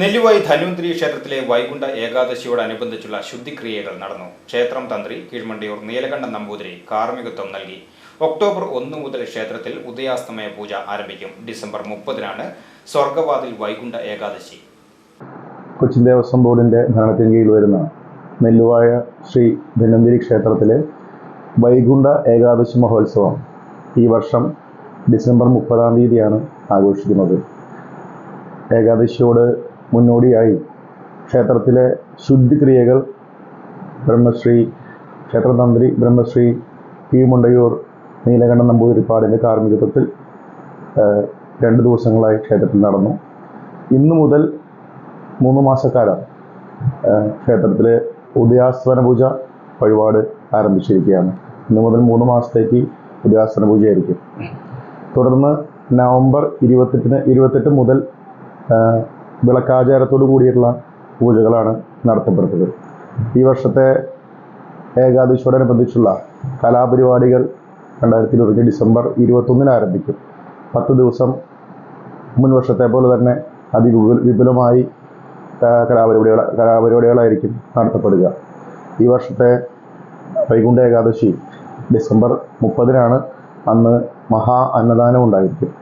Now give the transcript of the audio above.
നെല്ലുവായി ധന്വന്തിരി ക്ഷേത്രത്തിലെ വൈകുണ്ഠ ഏകാദശിയോടനുബന്ധിച്ചുള്ള ശുദ്ധിക്രിയകൾ നടന്നു. ക്ഷേത്രം തന്ത്രി കീഴ്മണ്ടിയൂർ നീലകണ്ഠൻ നമ്പൂതിരി കാർമ്മികത്വം നൽകി. ഒക്ടോബർ ഒന്ന് മുതൽ ക്ഷേത്രത്തിൽ ഉദയാസ്തമയ പൂജ ആരംഭിക്കും. ഡിസംബർ മുപ്പതിനാണ് സ്വർഗവാതിൽ വൈകുണ്ഠ ഏകാദശി. കൊച്ചിൻ ദേവസ്വം ബോർഡിന്റെ ഭരണത്തിന് കീഴിൽ വരുന്ന നെല്ലുവായ ശ്രീ ധന്വന്തിരി ക്ഷേത്രത്തിലെ വൈകുണ്ഠ ഏകാദശി മഹോത്സവം ഈ വർഷം ഡിസംബർ മുപ്പതാം തീയതിയാണ് ആഘോഷിക്കുന്നത്. ഏകാദശിയോട് മുന്നോടിയായി. ക്ഷേത്രത്തിലെ ശുദ്ധിക്രിയകൾ ബ്രഹ്മശ്രീ ക്ഷേത്രതന്ത്രി ബ്രഹ്മശ്രീ പി മുണ്ടയൂർ നീലകണ്ഠ നമ്പൂതിരിപ്പാടിന്റെ കാർമ്മികത്വത്തിൽ രണ്ട് ദിവസങ്ങളായി ക്ഷേത്രത്തിൽ നടന്നു. ഇന്നു മുതൽ മൂന്ന് മാസക്കാലം ക്ഷേത്രത്തിലെ ഉദയാസ്തമന പൂജ വഴിപാട് ആരംഭിച്ചിരിക്കുകയാണ്. ഇന്നു മുതൽ മൂന്ന് മാസത്തേക്ക് ഉദയാസ്തമന പൂജയായിരിക്കും. തുടർന്ന് നവംബർ ഇരുപത്തെട്ടിന് ഇരുപത്തെട്ട് മുതൽ വിളക്കാചാരത്തോടു കൂടിയിട്ടുള്ള പൂജകളാണ് നടത്തപ്പെടുന്നത്. ഈ വർഷത്തെ ഏകാദശിയോടനുബന്ധിച്ചുള്ള കലാപരിപാടികൾ രണ്ടായിരത്തി ഇരുപത്തി ഡിസംബർ ഇരുപത്തൊന്നിന് ആരംഭിക്കും. പത്ത് ദിവസം മുൻ വർഷത്തെ പോലെ തന്നെ അതിവിപുല വിപുലമായി കലാപരിപാടികൾ കലാപരിപാടികളായിരിക്കും നടത്തപ്പെടുക. ഈ വർഷത്തെ വൈകുണ്ഠ ഏകാദശി ഡിസംബർ മുപ്പതിനാണ് അന്ന് മഹാ അന്നദാനം ഉണ്ടായിരിക്കും